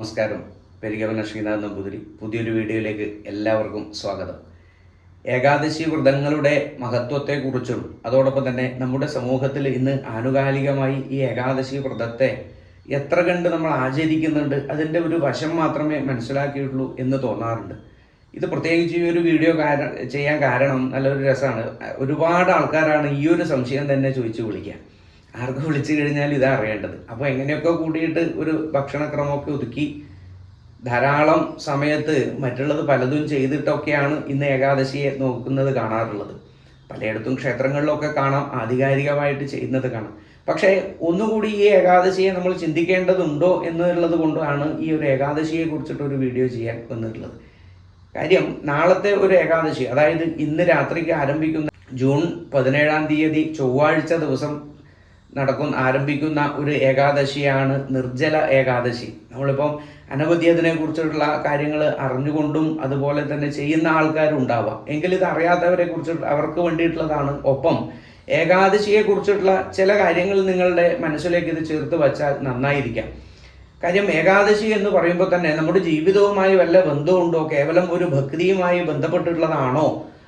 നമസ്കാരം. പെരികവന ശ്രീനാഥ് നമ്പൂതിരി. പുതിയൊരു വീഡിയോയിലേക്ക് എല്ലാവർക്കും സ്വാഗതം. ഏകാദശി വ്രതങ്ങളുടെ മഹത്വത്തെക്കുറിച്ചും അതോടൊപ്പം തന്നെ നമ്മുടെ സമൂഹത്തിൽ ഇന്ന് ആനുകാലികമായി ഈ ഏകാദശി വ്രതത്തെ എത്ര കണ്ട് നമ്മൾ ആചരിക്കുന്നുണ്ട് അതിന്റെ ഒരു വശം മാത്രമേ മനസ്സിലാക്കിയിട്ടുള്ളൂ എന്ന് തോന്നാറുണ്ട്. ഇത് പ്രത്യേകിച്ച് ഈ ഒരു വീഡിയോ കാരണം ചെയ്യാൻ കാരണം നല്ലൊരു രസമാണ്. ഒരുപാട് ആൾക്കാരാണ് ഈ ഒരു സംശയം തന്നെ ചോദിച്ചു വിളിക്കുക. ആർക്ക് വിളിച്ചു കഴിഞ്ഞാൽ ഇതാ അറിയേണ്ടത്. അപ്പോൾ എങ്ങനെയൊക്കെ കൂടിയിട്ട് ഒരു ഭക്ഷണക്രമമൊക്കെ ഒതുക്കി ധാരാളം സമയത്ത് മറ്റുള്ളത് പലതും ചെയ്തിട്ടൊക്കെയാണ് ഇന്ന് ഏകാദശിയെ നോക്കുന്നത് കാണാറുള്ളത്. പലയിടത്തും ക്ഷേത്രങ്ങളിലൊക്കെ കാണാം ആധികാരികമായിട്ട് ചെയ്യുന്നത് കാണാം. പക്ഷേ ഒന്നുകൂടി ഈ ഏകാദശിയെ നമ്മൾ ചിന്തിക്കേണ്ടതുണ്ടോ എന്നുള്ളത് കൊണ്ടാണ് ഈ ഒരു ഏകാദശിയെ കുറിച്ചിട്ട് ഒരു വീഡിയോ ചെയ്യാൻ വന്നിട്ടുള്ളത്. കാര്യം നാളത്തെ ഒരു ഏകാദശി അതായത് ഇന്ന് രാത്രിക്ക് ആരംഭിക്കുന്ന ജൂൺ പതിനേഴാം തീയതി ചൊവ്വാഴ്ച ദിവസം നടക്കുന്ന ആരംഭിക്കുന്ന ഒരു ഏകാദശിയാണ് നിർജല ഏകാദശി. നമ്മളിപ്പം അനവധി അതിനെക്കുറിച്ചുള്ള കാര്യങ്ങൾ അറിഞ്ഞുകൊണ്ടും അതുപോലെ തന്നെ ചെയ്യുന്ന ആൾക്കാരും ഉണ്ടാവാം എങ്കിൽ ഇത് അറിയാത്തവരെ കുറിച്ച് അവർക്ക് വേണ്ടിയിട്ടുള്ളതാണ് ഒപ്പം. ഏകാദശിയെ കുറിച്ചിട്ടുള്ള ചില കാര്യങ്ങൾ നിങ്ങളുടെ മനസ്സിലേക്ക് ഇത് ചേർത്ത് വച്ചാൽ നന്നായിരിക്കാം. കാര്യം ഏകാദശി എന്ന് പറയുമ്പോൾ തന്നെ നമ്മുടെ ജീവിതവുമായി വല്ല ബന്ധമുണ്ടോ? കേവലം ഒരു ഭക്തിയുമായി ബന്ധപ്പെട്ടിട്ടുള്ളതാണോ?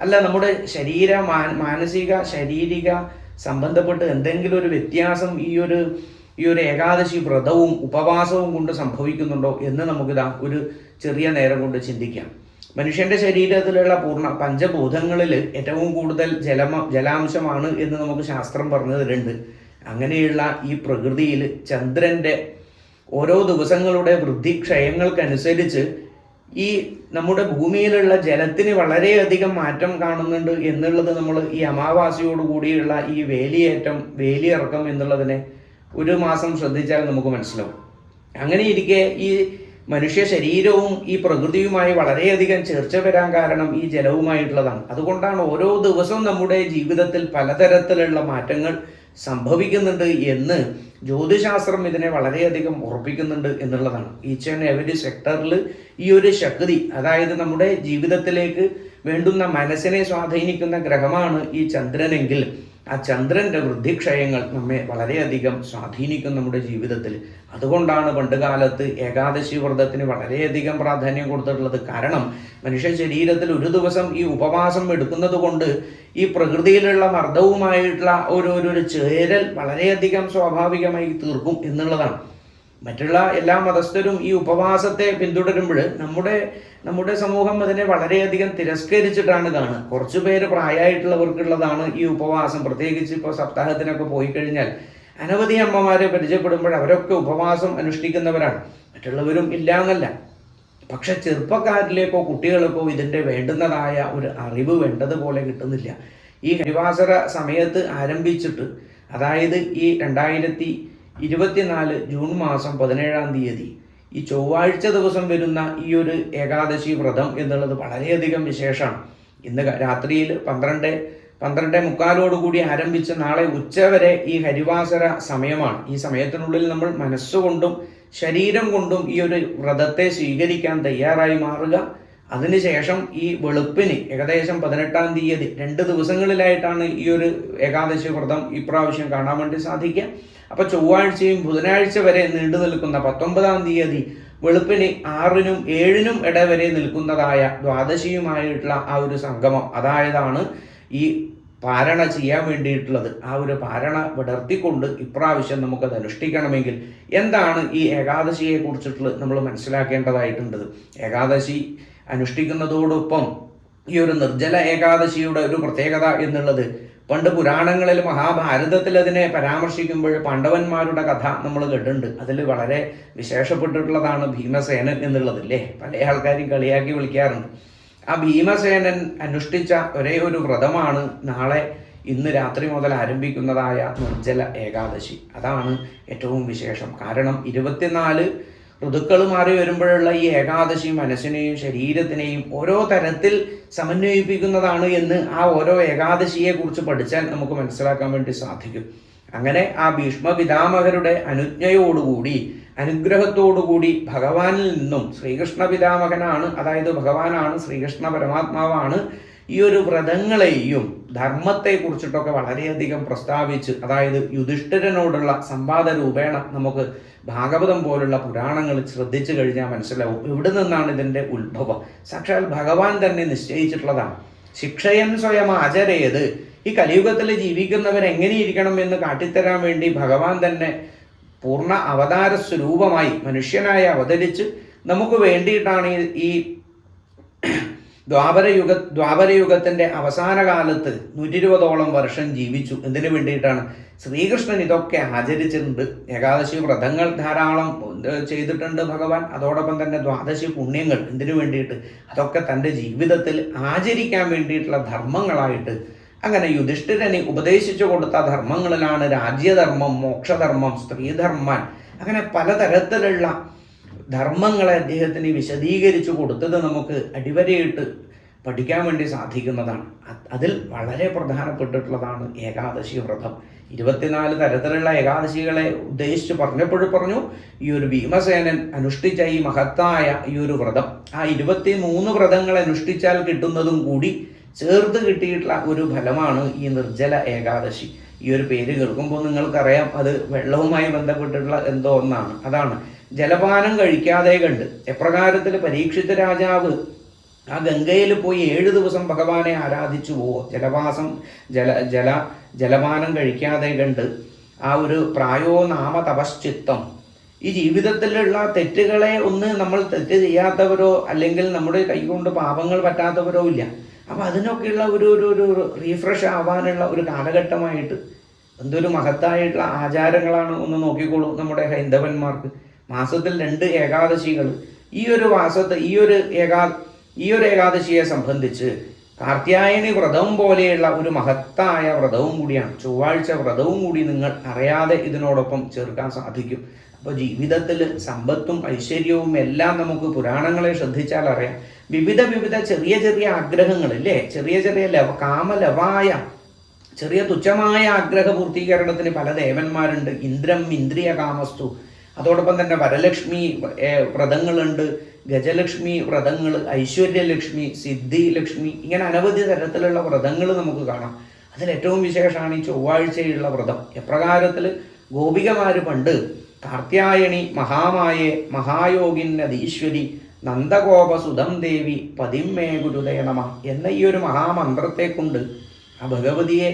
അല്ല നമ്മുടെ ശരീര മാനസിക ശാരീരിക സംബന്ധപ്പെട്ട് എന്തെങ്കിലും ഒരു വ്യത്യാസം ഈ ഒരു ഈ ഒരു ഏകാദശി വ്രതവും ഉപവാസവും കൊണ്ട് സംഭവിക്കുന്നുണ്ടോ എന്ന് നമുക്കിതാ ഒരു ചെറിയ നേരം കൊണ്ട് ചിന്തിക്കാം. മനുഷ്യന്റെ ശരീരത്തിലുള്ള പൂർണ പഞ്ചഭൂതങ്ങളിൽ ഏറ്റവും കൂടുതൽ ജലമ ജലാംശമാണ് എന്ന് നമുക്ക് ശാസ്ത്രം പറഞ്ഞു തരുന്നുണ്ട് അങ്ങനെയുള്ള ഈ പ്രകൃതിയിൽ ചന്ദ്രന്റെ ഓരോ ദിവസങ്ങളുടെ വൃദ്ധിക്ഷയങ്ങൾക്കനുസരിച്ച് ഈ നമ്മുടെ ഭൂമിയിലുള്ള ജലത്തിന് വളരെയധികം മാറ്റം കാണുന്നുണ്ട് എന്നുള്ളത് നമ്മൾ ഈ അമാവാസിയോട് കൂടിയുള്ള ഈ വേലിയേറ്റം വേലിയിറക്കം എന്നുള്ളതിനെ ഒരു മാസം ശ്രദ്ധിച്ചാൽ നമുക്ക് മനസ്സിലാവും. അങ്ങനെ ഇരിക്കെ ഈ മനുഷ്യ ശരീരവും ഈ പ്രകൃതിയുമായി വളരെയധികം ചേർച്ച വരാൻ കാരണം ഈ ജലവുമായിട്ടുള്ളതാണ്. അതുകൊണ്ടാണ് ഓരോ ദിവസവും നമ്മുടെ ജീവിതത്തിൽ പലതരത്തിലുള്ള മാറ്റങ്ങൾ സംഭവിക്കുന്നുണ്ട് എന്ന് ജ്യോതിശാസ്ത്രം ഇതിനെ വളരെയധികം ഉറപ്പിക്കുന്നുണ്ട് എന്നുള്ളതാണ്. ഈച്ച് ആൻഡ് എവരി സെക്ടറിൽ ഈ ഒരു ശക്തി അതായത് നമ്മുടെ ജീവിതത്തിലേക്ക് വേണ്ടുന്ന മനസ്സിനെ സ്വാധീനിക്കുന്ന ഗ്രഹമാണ് ഈ ചന്ദ്രനെങ്കിൽ. ആ ചന്ദ്രന്റെ വൃദ്ധിക്ഷയങ്ങൾ നമ്മെ വളരെയധികം സ്വാധീനിക്കും നമ്മുടെ ജീവിതത്തിൽ. അതുകൊണ്ടാണ് പണ്ടുകാലത്ത് ഏകാദശി വ്രതത്തിന് വളരെയധികം പ്രാധാന്യം കൊടുത്തിട്ടുള്ളത്. കാരണം മനുഷ്യ ശരീരത്തിൽ ഒരു ദിവസം ഈ ഉപവാസം എടുക്കുന്നത് കൊണ്ട് ഈ പ്രകൃതിയിലുള്ള മർദ്ദവുമായിട്ടുള്ള ഒരു ഒരു ചേരൽ വളരെയധികം സ്വാഭാവികമായി തീർക്കും എന്നുള്ളതാണ്. മറ്റുള്ള എല്ലാ മതസ്ഥരും ഈ ഉപവാസത്തെ പിന്തുടരുമ്പോൾ നമ്മുടെ നമ്മുടെ സമൂഹം അതിനെ വളരെയധികം തിരസ്കരിച്ചിട്ടാണ് കാണുക. കുറച്ചു പേര് പ്രായമായിട്ടുള്ളവർക്കുള്ളതാണ് ഈ ഉപവാസം. പ്രത്യേകിച്ച് ഇപ്പോൾ സപ്താഹത്തിനൊക്കെ പോയി കഴിഞ്ഞാൽ അനവധി അമ്മമാരെ പരിചയപ്പെടുമ്പോൾ അവരൊക്കെ ഉപവാസം അനുഷ്ഠിക്കുന്നവരാണ്. മറ്റുള്ളവരും ഇല്ല എന്നല്ല പക്ഷെ ചെറുപ്പക്കാരിലേക്കോ കുട്ടികൾക്കോ ഇതിന്റെ വേണ്ടുന്നതായ ഒരു അറിവ് വേണ്ടതുപോലെ കിട്ടുന്നില്ല. ഈ ഹരിവാസര സമയത്ത് ആരംഭിച്ചിട്ട് അതായത് ഈ രണ്ടായിരത്തി ഇരുപത്തിനാല് ജൂൺ മാസം പതിനേഴാം തീയതി. ഈ ചൊവ്വാഴ്ച ദിവസം വരുന്ന ഈ ഒരു ഏകാദശി വ്രതം എന്നുള്ളത് വളരെയധികം വിശേഷമാണ്. ഇന്ന് രാത്രിയിൽ പന്ത്രണ്ട് പന്ത്രണ്ട് മുക്കാലോടുകൂടി ആരംഭിച്ച് നാളെ ഉച്ചവരെ ഈ ഹരിവാസര സമയമാണ്. ഈ സമയത്തിനുള്ളിൽ നമ്മൾ മനസ്സുകൊണ്ടും ശരീരം കൊണ്ടും ഈ ഒരു വ്രതത്തെ സ്വീകരിക്കാൻ തയ്യാറായി മാറുക. അതിനുശേഷം ഈ വെളുപ്പിന് ഏകദേശം പതിനെട്ടാം തീയതി രണ്ട് ദിവസങ്ങളിലായിട്ടാണ് ഈ ഒരു ഏകാദശി വ്രതം ഇപ്രാവശ്യം കാണാൻ വേണ്ടി സാധിക്കുക. അപ്പോൾ ചൊവ്വാഴ്ചയും ബുധനാഴ്ച വരെ നീണ്ടു നിൽക്കുന്ന പത്തൊമ്പതാം തീയതി വെളുപ്പിന് ആറിനും ഏഴിനും ഇടവരെ നിൽക്കുന്നതായ ദ്വാദശിയുമായിട്ടുള്ള ആ ഒരു സംഗമം അതായതാണ് ഈ പാരണ ചെയ്യാൻ വേണ്ടിയിട്ടുള്ളത്. ആ ഒരു പാരണ വിടർത്തിക്കൊണ്ട് ഇപ്രാവശ്യം നമുക്കത് അനുഷ്ഠിക്കണമെങ്കിൽ എന്താണ് ഈ ഏകാദശിയെ കുറിച്ചിട്ടുള്ള നമ്മൾ മനസ്സിലാക്കേണ്ടതായിട്ടുണ്ടത്. ഏകാദശി അനുഷ്ഠിക്കുന്നതോടൊപ്പം ഈ ഒരു നിർജല ഏകാദശിയുടെ ഒരു പ്രത്യേകത എന്നുള്ളത് പണ്ട് പുരാണങ്ങളിൽ മഹാഭാരതത്തിൽ അതിനെ പരാമർശിക്കുമ്പോൾ പാണ്ഡവന്മാരുടെ കഥ നമ്മൾ കേട്ടിട്ടുണ്ട്. അതിൽ വളരെ വിശേഷപ്പെട്ടിട്ടുള്ളതാണ് ഭീമസേനൻ എന്നുള്ളതില്ലേ പല ആൾക്കാരും കളിയാക്കി വിളിക്കാറുണ്ട്. ആ ഭീമസേനൻ അനുഷ്ഠിച്ച ഒരേ ഒരു വ്രതമാണ് നാളെ ഇന്ന് രാത്രി മുതൽ ആരംഭിക്കുന്നതായ നിർജല ഏകാദശി. അതാണ് ഏറ്റവും വിശേഷം. കാരണം ഇരുപത്തിനാല് ഋതുക്കൾ മാറി വരുമ്പോഴുള്ള ഈ ഏകാദശി മനസ്സിനെയും ശരീരത്തിനെയും ഓരോ തരത്തിൽ സമന്വയിപ്പിക്കുന്നതാണ് എന്ന് ആ ഓരോ ഏകാദശിയെ കുറിച്ച് പഠിച്ചാൽ നമുക്ക് മനസ്സിലാക്കാൻ വേണ്ടി സാധിക്കും. അങ്ങനെ ആ ഭീഷ്മ പിതാമഹരുടെ അനുജ്ഞയോടുകൂടി അനുഗ്രഹത്തോടുകൂടി ഭഗവാനിൽ നിന്നും ശ്രീകൃഷ്ണ പിതാമഹനാണ് അതായത് ഭഗവാനാണ് ശ്രീകൃഷ്ണ പരമാത്മാവാണ് ഈ ഒരു വ്രതങ്ങളെയും ധർമ്മത്തെ കുറിച്ചിട്ടൊക്കെ വളരെയധികം പ്രസ്താവിച്ച് അതായത് യുധിഷ്ഠിരനോടുള്ള സംവാദ രൂപേണ നമുക്ക് ഭാഗവതം പോലുള്ള പുരാണങ്ങൾ ശ്രദ്ധിച്ചു കഴിഞ്ഞാൽ മനസ്സിലാവും എവിടെ നിന്നാണ് ഇതിന്റെ ഉത്ഭവം. സാക്ഷാൽ ഭഗവാൻ തന്നെ നിശ്ചയിച്ചിട്ടുള്ളതാണ്. ശിക്ഷയൻ സ്വയം ആചരയത് ഈ കലിയുഗത്തിൽ ജീവിക്കുന്നവർ എങ്ങനെയിരിക്കണം എന്ന് കാട്ടിത്തരാൻ വേണ്ടി ഭഗവാൻ തന്നെ പൂർണ അവതാര സ്വരൂപമായി മനുഷ്യനായി അവതരിച്ച് നമുക്ക് വേണ്ടിയിട്ടാണ് ഈ ദ്വാപരയുഗ ദ്വാപരയുഗത്തിന്റെ അവസാന കാലത്ത് നൂറ്റി ഇരുപതോളം വർഷം ജീവിച്ചു. എന്തിനു വേണ്ടിയിട്ടാണ്? ശ്രീകൃഷ്ണൻ ഇതൊക്കെ ആചരിച്ചിട്ടുണ്ട്. ഏകാദശി വ്രതങ്ങൾ ധാരാളം ചെയ്തിട്ടുണ്ട് ഭഗവാൻ. അതോടൊപ്പം തന്നെ ദ്വാദശി പുണ്യങ്ങൾ എന്തിനു വേണ്ടിയിട്ട്? അതൊക്കെ തന്റെ ജീവിതത്തിൽ ആചരിക്കാൻ വേണ്ടിയിട്ടുള്ള ധർമ്മങ്ങളായിട്ട് അങ്ങനെ യുധിഷ്ഠിരനെ ഉപദേശിച്ചു കൊടുത്ത ധർമ്മങ്ങളിലാണ് രാജ്യധർമ്മം മോക്ഷധർമ്മം സ്ത്രീധർമ്മം അങ്ങനെ പലതരത്തിലുള്ള ധർമ്മങ്ങളെ അദ്ദേഹത്തിന് വിശദീകരിച്ചു കൊടുത്തത് നമുക്ക് അടിവരയിട്ട് പഠിക്കാൻ വേണ്ടി സാധിക്കുന്നതാണ്. അതിൽ വളരെ പ്രധാനപ്പെട്ടിട്ടുള്ളതാണ് ഏകാദശി വ്രതം. ഇരുപത്തിനാല് തരത്തിലുള്ള ഏകാദശികളെ ഉദ്ദേശിച്ച് പറഞ്ഞപ്പോഴും പറഞ്ഞു ഈ ഒരു ഭീമസേനൻ അനുഷ്ഠിച്ച ഈ മഹത്തായ ഈ ഒരു വ്രതം ആ ഇരുപത്തി മൂന്ന് വ്രതങ്ങൾ അനുഷ്ഠിച്ചാൽ കിട്ടുന്നതും കൂടി ചേർത്ത് കിട്ടിയിട്ടുള്ള ഒരു ഫലമാണ് ഈ നിർജല ഏകാദശി. ഈ ഒരു പേര് കേൾക്കുമ്പോൾ നിങ്ങൾക്കറിയാം അത് വെള്ളവുമായി ബന്ധപ്പെട്ടിട്ടുള്ള എന്തോ ഒന്നാണ്. അതാണ്. ജലപാനം കഴിക്കാതെ കണ്ട് എപ്രകാരത്തിൽ പരീക്ഷിത രാജാവ് ആ ഗംഗയിൽ പോയി ഏഴു ദിവസം ഭഗവാനെ ആരാധിച്ചു പോവോ ജലവാസം ജല ജല ജലപാനം കഴിക്കാതെ കണ്ട് ആ ഒരു പ്രായോ നാമ തപശ്ചിത്തം. ഈ ജീവിതത്തിലുള്ള തെറ്റുകളെ ഒന്ന് നമ്മൾ തെറ്റ് ചെയ്യാത്തവരോ അല്ലെങ്കിൽ നമ്മുടെ കൈകൊണ്ട് പാപങ്ങൾ പറ്റാത്തവരോ ഇല്ല. അപ്പൊ അതിനൊക്കെയുള്ള ഒരു ഒരു ഒരു റീഫ്രഷ് ആവാനുള്ള ഒരു കാലഘട്ടമായിട്ട് എന്തൊരു മഹത്തായിട്ടുള്ള ആചാരങ്ങളാണ് ഒന്ന് നോക്കിക്കോളൂ നമ്മുടെ ഹൈന്ദവന്മാർക്ക്. മാസത്തിൽ രണ്ട് ഏകാദശികൾ ഈ ഒരു മാസത്തെ ഈ ഒരു ഏകാ ഈ ഒരു ഏകാദശിയെ സംബന്ധിച്ച് കാർത്യായനി വ്രതവും പോലെയുള്ള ഒരു മഹത്തായ വ്രതവും കൂടിയാണ്. ചൊവ്വാഴ്ച വ്രതവും കൂടി നിങ്ങൾ അറിയാതെ ഇതിനോടൊപ്പം ചേർക്കാൻ സാധിക്കും. അപ്പോൾ ജീവിതത്തിൽ സമ്പത്തും ഐശ്വര്യവും എല്ലാം നമുക്ക് പുരാണങ്ങളെ ശ്രദ്ധിച്ചാൽ അറിയാം. വിവിധ വിവിധ ചെറിയ ചെറിയ ആഗ്രഹങ്ങൾ അല്ലേ ചെറിയ ചെറിയ ലവ കാമലവായ ചെറിയ തുച്ഛമായ ആഗ്രഹ പൂർത്തീകരണത്തിന് പല ദേവന്മാരുണ്ട്. ഇന്ദ്രം ഇന്ദ്രിയ കാമസ്തു. അതോടൊപ്പം തന്നെ വരലക്ഷ്മി വ്രതങ്ങളുണ്ട്. ഗജലക്ഷ്മി വ്രതങ്ങൾ ഐശ്വര്യലക്ഷ്മി സിദ്ധി ലക്ഷ്മി ഇങ്ങനെ അനവധി തരത്തിലുള്ള വ്രതങ്ങൾ നമുക്ക് കാണാം. അതിൽ ഏറ്റവും വിശേഷമാണ് ഈ ചൊവ്വാഴ്ചയുള്ള വ്രതം. എപ്രകാരത്തിൽ ഗോപികമാര് പണ്ട് കാർത്യായണി മഹാമായെ മഹായോഗിൻ നദീശ്വരി നന്ദഗോപ സുധം ദേവി പതിമേ ഗുരുദയ നമ എന്ന ഈ ഒരു മഹാമന്ത്രത്തെ കൊണ്ട് ആ ഭഗവതിയെ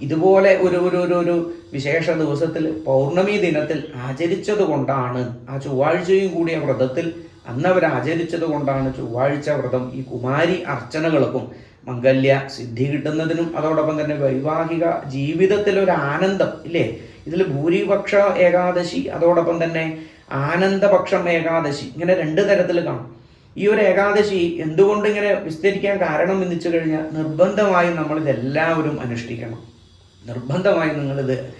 ഇതുപോലെ ഒരു ഒരു ഒരു ഒരു വിശേഷ ദിവസത്തിൽ പൗർണമി ദിനത്തിൽ ആചരിച്ചത് കൊണ്ടാണ് ആ ചൊവ്വാഴ്ചയും കൂടിയ വ്രതത്തിൽ അന്ന് അവർ ആചരിച്ചത് കൊണ്ടാണ് ചൊവ്വാഴ്ച വ്രതം ഈ കുമാരി അർച്ചനകൾക്കും മംഗല്യ സിദ്ധി കിട്ടുന്നതിനും അതോടൊപ്പം തന്നെ വൈവാഹിക ജീവിതത്തിൽ ഒരു ആനന്ദം ഇല്ലേ? ഇതിൽ ഭൂരിപക്ഷ ഏകാദശി അതോടൊപ്പം തന്നെ ആനന്ദപക്ഷം ഏകാദശി. ഇങ്ങനെ രണ്ട് തരത്തിൽ കാണും. ഈ ഒരു ഏകാദശി എന്തുകൊണ്ട് ഇങ്ങനെ വിസ്തരിക്കാൻ കാരണം എന്ന് വെച്ച് കഴിഞ്ഞാൽ നിർബന്ധമായും നമ്മൾ ഇതെല്ലാവരും അനുഷ്ഠിക്കണം. നിർബന്ധമായും നിങ്ങളിത്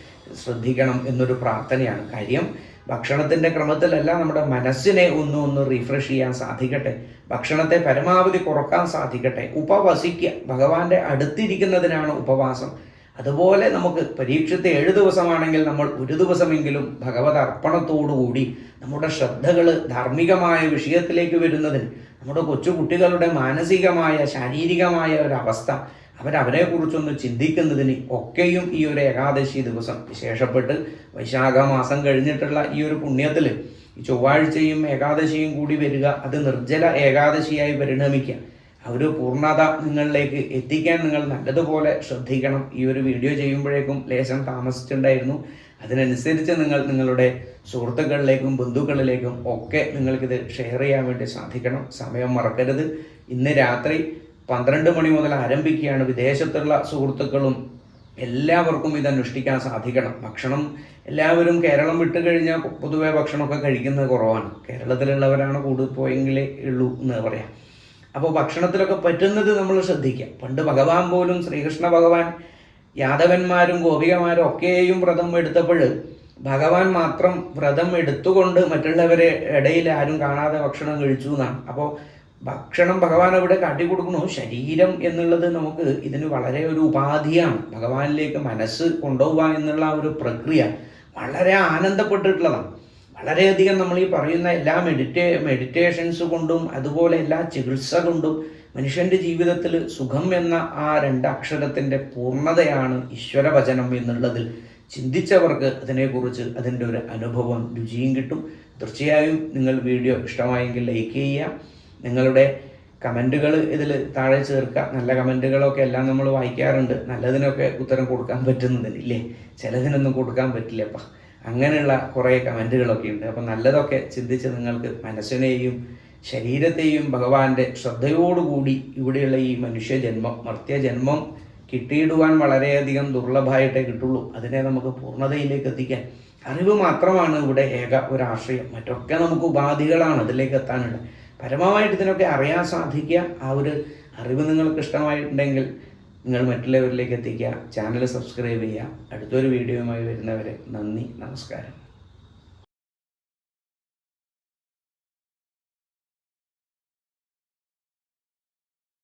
ശ്രദ്ധിക്കണം എന്നൊരു പ്രാർത്ഥനയാണ്. കാര്യം ഭക്ഷണത്തിന്റെ ക്രമത്തിലല്ല നമ്മുടെ മനസ്സിനെ ഒന്ന് ഒന്ന് റീഫ്രഷ് ചെയ്യാൻ സാധിക്കട്ടെ. ഭക്ഷണത്തെ പരമാവധി കുറയ്ക്കാൻ സാധിക്കട്ടെ. ഉപവസിക്കുക. ഭഗവാന്റെ അടുത്തിരിക്കുന്നതിനാണ് ഉപവാസം. അതുപോലെ നമുക്ക് പരീക്ഷത്തെ ഏഴ് ദിവസമാണെങ്കിൽ നമ്മൾ ഒരു ദിവസമെങ്കിലും ഭഗവത് അർപ്പണത്തോടുകൂടി നമ്മുടെ ശ്രദ്ധകൾ ധാർമ്മികമായ വിഷയത്തിലേക്ക് വരുന്നതിന് നമ്മുടെ കൊച്ചു കുട്ടികളുടെ മാനസികമായ ശാരീരികമായ ഒരവസ്ഥ അവർ കുറിച്ചൊന്ന് ചിന്തിക്കുന്നതിന് ഒക്കെയും ഈ ഒരു ഏകാദശി ദിവസം വിശേഷപ്പെട്ട് വൈശാഖ മാസം കഴിഞ്ഞിട്ടുള്ള ഈ ഒരു പുണ്യത്തിൽ ചൊവ്വാഴ്ചയും ഏകാദശിയും കൂടി വരിക അത് നിർജല ഏകാദശിയായി പരിണമിക്കുക. ആ ഒരു പൂർണത നിങ്ങളിലേക്ക് എത്തിക്കാൻ നിങ്ങൾ നല്ലതുപോലെ ശ്രദ്ധിക്കണം. ഈ ഒരു വീഡിയോ ചെയ്യുമ്പോഴേക്കും ലേശം താമസിച്ചിട്ടുണ്ടായിരുന്നു. അതിനനുസരിച്ച് നിങ്ങൾ നിങ്ങളുടെ സുഹൃത്തുക്കളിലേക്കും ബന്ധുക്കളിലേക്കും ഒക്കെ നിങ്ങൾക്കിത് ഷെയർ ചെയ്യാൻ വേണ്ടി സാധിക്കണം. സമയം മറക്കരുത്. ഇന്ന് രാത്രി പന്ത്രണ്ട് മണി മുതൽ ആരംഭിക്കുകയാണ്. വിദേശത്തുള്ള സുഹൃത്തുക്കളും എല്ലാവർക്കും ഇത് അനുഷ്ഠിക്കാൻ സാധിക്കണം. ഭക്ഷണം എല്ലാവരും കേരളം വിട്ട് കഴിഞ്ഞാൽ പൊതുവെ ഭക്ഷണമൊക്കെ കഴിക്കുന്നത് കുറവാണ്. കേരളത്തിലുള്ളവരാണ് കൂടുതൽ പോയെങ്കിലേ ഉള്ളൂ എന്ന് പറയാം. അപ്പോൾ ഭക്ഷണത്തിലൊക്കെ പറ്റുന്നത് നമ്മൾ ശ്രദ്ധിക്കുക. പണ്ട് ഭഗവാൻ പോലും ശ്രീകൃഷ്ണ ഭഗവാൻ യാദവന്മാരും ഗോപികമാരും ഒക്കെയും വ്രതം എടുത്തപ്പോൾ ഭഗവാൻ മാത്രം വ്രതം എടുത്തുകൊണ്ട് മറ്റുള്ളവരെ ഇടയിൽ ആരും കാണാതെ ഭക്ഷണം കഴിച്ചു എന്നാണ്. അപ്പോൾ ഭക്ഷണം ഭഗവാൻ അവിടെ കാട്ടി കാട്ടിക്കൊടുക്കണു ശരീരം എന്നുള്ളത് നമുക്ക് ഇതിന് വളരെ ഒരു ഉപാധിയാണ്. ഭഗവാനിലേക്ക് മനസ്സ് കൊണ്ടുപോവുക എന്നുള്ള ഒരു പ്രക്രിയ വളരെ ആനന്ദപ്പെട്ടിട്ടുള്ളതാണ്. വളരെയധികം നമ്മൾ ഈ പറയുന്ന എല്ലാ മെഡിറ്റേ മെഡിറ്റേഷൻസ് കൊണ്ടും അതുപോലെ എല്ലാ ചികിത്സ കൊണ്ടും മനുഷ്യന്റെ ജീവിതത്തിൽ സുഖം എന്ന ആ രണ്ടക്ഷരത്തിന്റെ പൂർണതയാണ് ഈശ്വരവചനം എന്നുള്ളതിൽ ചിന്തിച്ചവർക്ക് അതിനെക്കുറിച്ച് അതിന്റെ ഒരു അനുഭവം രുചിയും കിട്ടും. തീർച്ചയായും നിങ്ങൾ വീഡിയോ ഇഷ്ടമായെങ്കിൽ ലൈക്ക് ചെയ്യുക. നിങ്ങളുടെ കമന്റുകൾ ഇതിൽ താഴെ ചേർക്കുക. നല്ല കമന്റുകളൊക്കെ എല്ലാം നമ്മൾ വായിക്കാറുണ്ട്. നല്ലതിനൊക്കെ ഉത്തരം കൊടുക്കാൻ പറ്റുന്നതിന് ഇല്ലേ ചിലതിനൊന്നും കൊടുക്കാൻ പറ്റില്ല അപ്പം അങ്ങനെയുള്ള കുറേ കമന്റുകളൊക്കെ ഉണ്ട്. അപ്പം നല്ലതൊക്കെ ചിന്തിച്ച് നിങ്ങൾക്ക് മനസ്സിനെയും ശരീരത്തെയും ഭഗവാന്റെ ശ്രദ്ധയോടുകൂടി ഇവിടെയുള്ള ഈ മനുഷ്യ മനുഷ്യജന്മം മർത്യജന്മം കിട്ടിയിടുവാൻ വളരെയധികം ദുർലഭമായിട്ടേ കിട്ടുള്ളൂ. അതിനെ നമുക്ക് പൂർണതയിലേക്ക് എത്തിക്കാൻ അറിവ് മാത്രമാണ് ഇവിടെ ഏക ഒരാശ്രയം മറ്റൊക്കെ നമുക്ക് ഉപാധികളാണ് അതിലേക്ക് എത്താനുള്ളത്. പരമമായിട്ട് ഇതിനൊക്കെ അറിയാൻ സാധിക്കുക ആ ഒരു അറിവ് നിങ്ങൾക്ക് ഇഷ്ടമായിട്ടുണ്ടെങ്കിൽ നിങ്ങൾ മറ്റുള്ളവരിലേക്ക് എത്തിക്കുക. ചാനൽ സബ്സ്ക്രൈബ് ചെയ്യുക. അടുത്തൊരു വീഡിയോയുമായി വരുന്നവരെ നന്ദി നമസ്കാരം.